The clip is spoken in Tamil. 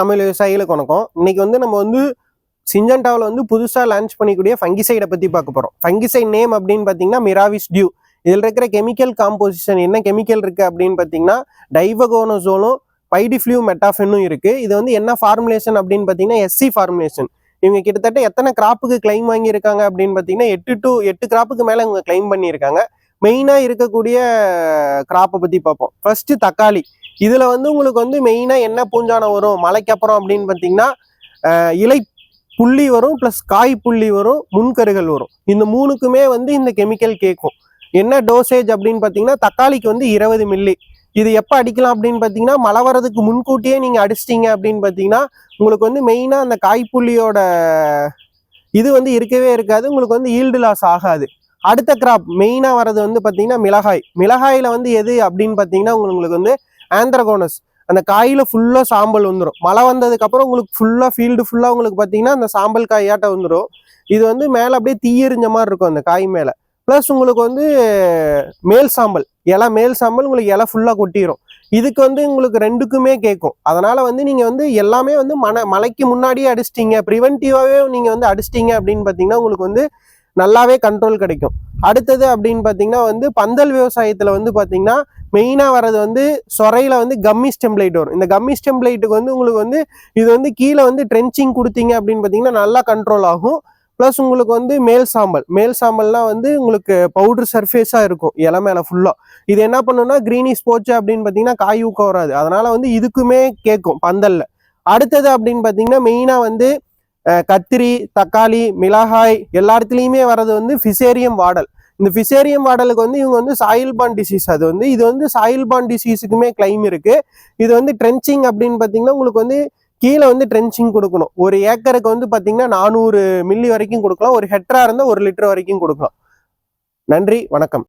தமிழ் விவசாயிகளுக்கு வணக்கம். இன்னைக்கு வந்து நம்ம வந்து சிஞ்சண்டாவில் வந்து புதுசாக லான்ச் பண்ணிக்கூடிய ஃபங்கிசைடை பற்றி பார்க்க போகிறோம் ஃபங்கிசைட் நேம் அப்படின்னு பார்த்தீங்கன்னா மிராவிஸ் டியூ இதில் இருக்கிற கெமிக்கல் காம்போசிஷன் என்ன கெமிக்கல் இருக்குது அப்படின்னு பார்த்தீங்கன்னா டைவகோனோசோலும் பைடிஃப்ளியூ மெட்டாஃபெனும் இருக்குது இது வந்து என்ன ஃபார்முலேஷன் அப்படின்னு பார்த்தீங்கன்னா எஸ்சி ஃபார்முலேஷன் இவங்க கிட்டத்தட்ட எத்தனை கிராப்புக்கு கிளைம் வாங்கியிருக்காங்க அப்படின்னு பார்த்தீங்கன்னா எட்டு டு எட்டு கிராப்புக்கு மேலே இவங்க கிளைம் பண்ணியிருக்காங்க. மெயினாக இருக்கக்கூடிய கிராப்பை பற்றி பார்ப்போம். ஃபர்ஸ்ட் தக்காளி. இதில் வந்து உங்களுக்கு வந்து மெயினாக என்ன பூஞ்சானம் வரும்? மலைக்கு அப்புறம் அப்படின்னு பார்த்தீங்கன்னா இலை புள்ளி வரும் ப்ளஸ் காய் புள்ளி வரும் முன்கருகள் வரும். இந்த மூணுக்குமே வந்து இந்த கெமிக்கல் கேட்கும். என்ன டோசேஜ் அப்படின்னு பார்த்தீங்கன்னா தக்காளிக்கு வந்து இருபது மில்லி இது எப்போ அடிக்கலாம் அப்படின்னு பார்த்தீங்கன்னா மழை வரதுக்கு முன்கூட்டியே நீங்கள் அடிச்சிட்டிங்க அப்படின்னு பார்த்தீங்கன்னா உங்களுக்கு வந்து மெயினாக அந்த காய்ப்புள்ளியோட இது வந்து இருக்கவே இருக்காது. உங்களுக்கு வந்து ஈல்டு லாஸ் ஆகாது. அடுத்த கிராப் மெயினாக வர்றது வந்து பார்த்தீங்கன்னா மிளகாய். மிளகாயில் வந்து எது அப்படின்னு பார்த்தீங்கன்னா உங்களுக்கு வந்து ஆந்திரகோனஸ். அந்த காயில் ஃபுல்லாக சாம்பல் வந்துடும் மழை வந்ததுக்கப்புறம் உங்களுக்கு ஃபுல்லாக ஃபீல்டு ஃபுல்லாக உங்களுக்கு பார்த்தீங்கன்னா அந்த சாம்பல் காயாட்ட வந்துடும் இது வந்து மேலே அப்படியே தீயெறிஞ்ச மாதிரி இருக்கும் அந்த காய் மேலே. ப்ளஸ் உங்களுக்கு வந்து மேல் சாம்பல். இலை மேல் சாம்பல் உங்களுக்கு இலை ஃபுல்லாக கொட்டிடும் இதுக்கு வந்து உங்களுக்கு ரெண்டுக்குமே கேட்கும் அதனால் வந்து நீங்கள் வந்து எல்லாமே வந்து மன மலைக்கு முன்னாடியே அடிச்சிட்டிங்க. ப்ரிவென்டிவாகவே நீங்கள் வந்து அடிச்சிட்டிங்க அப்படின்னு பார்த்தீங்கன்னா உங்களுக்கு வந்து நல்லாவே கண்ட்ரோல் கிடைக்கும். அடுத்தது அப்படின்னு பார்த்தீங்கன்னா வந்து பந்தல் விவசாயத்தில் வந்து பார்த்தீங்கன்னா மெயினாக வர்றது வந்து சொரையில் வந்து கம்மி ஸ்டெம்லைட் வரும். இந்த கம்மி ஸ்டெம்லைட்டுக்கு வந்து உங்களுக்கு வந்து இது வந்து கீழே வந்து ட்ரென்ச்சிங் கொடுத்தீங்க அப்படின்னு பார்த்தீங்கன்னா நல்லா கண்ட்ரோல் ஆகும். ப்ளஸ் உங்களுக்கு வந்து மேல் சாம்பல். மேல் சாம்பல்லாம் வந்து உங்களுக்கு பவுடர் சர்ஃபேஸாக இருக்கும். இலை மேலே ஃபுல்லாக இது என்ன பண்ணுன்னா க்ரீனிஷ் போச்சு அப்படின்னு பார்த்தீங்கன்னா காய் ஊக்கம் வராது. அதனால் வந்து இதுக்குமே கேட்கும் பந்தலில். அடுத்தது அப்படின்னு பார்த்தீங்கன்னா மெயினாக வந்து கத்திரி தக்காளி மிளகாய் எல்லா இடத்துலையுமே வர்றது வந்து ஃபிசேரியம் வாடல். இந்த ஃபிசேரியம் வாடலுக்கு வந்து இவங்க வந்து சாயில் பான் டிசீஸ் அது வந்து இது வந்து சாயில் பான் டிசீஸுக்குமே கிளைம் இருக்கு. இது வந்து ட்ரென்ச்சிங் அப்படின்னு பார்த்தீங்கன்னா உங்களுக்கு வந்து கீழே வந்து ட்ரென்ச்சிங் கொடுக்கணும். ஒரு ஏக்கருக்கு வந்து பார்த்தீங்கன்னா நானூறு மில்லி வரைக்கும் கொடுக்கலாம். ஒரு ஹெக்டரா இருந்தால் ஒரு லிட்டர் வரைக்கும் கொடுக்கலாம். நன்றி வணக்கம்.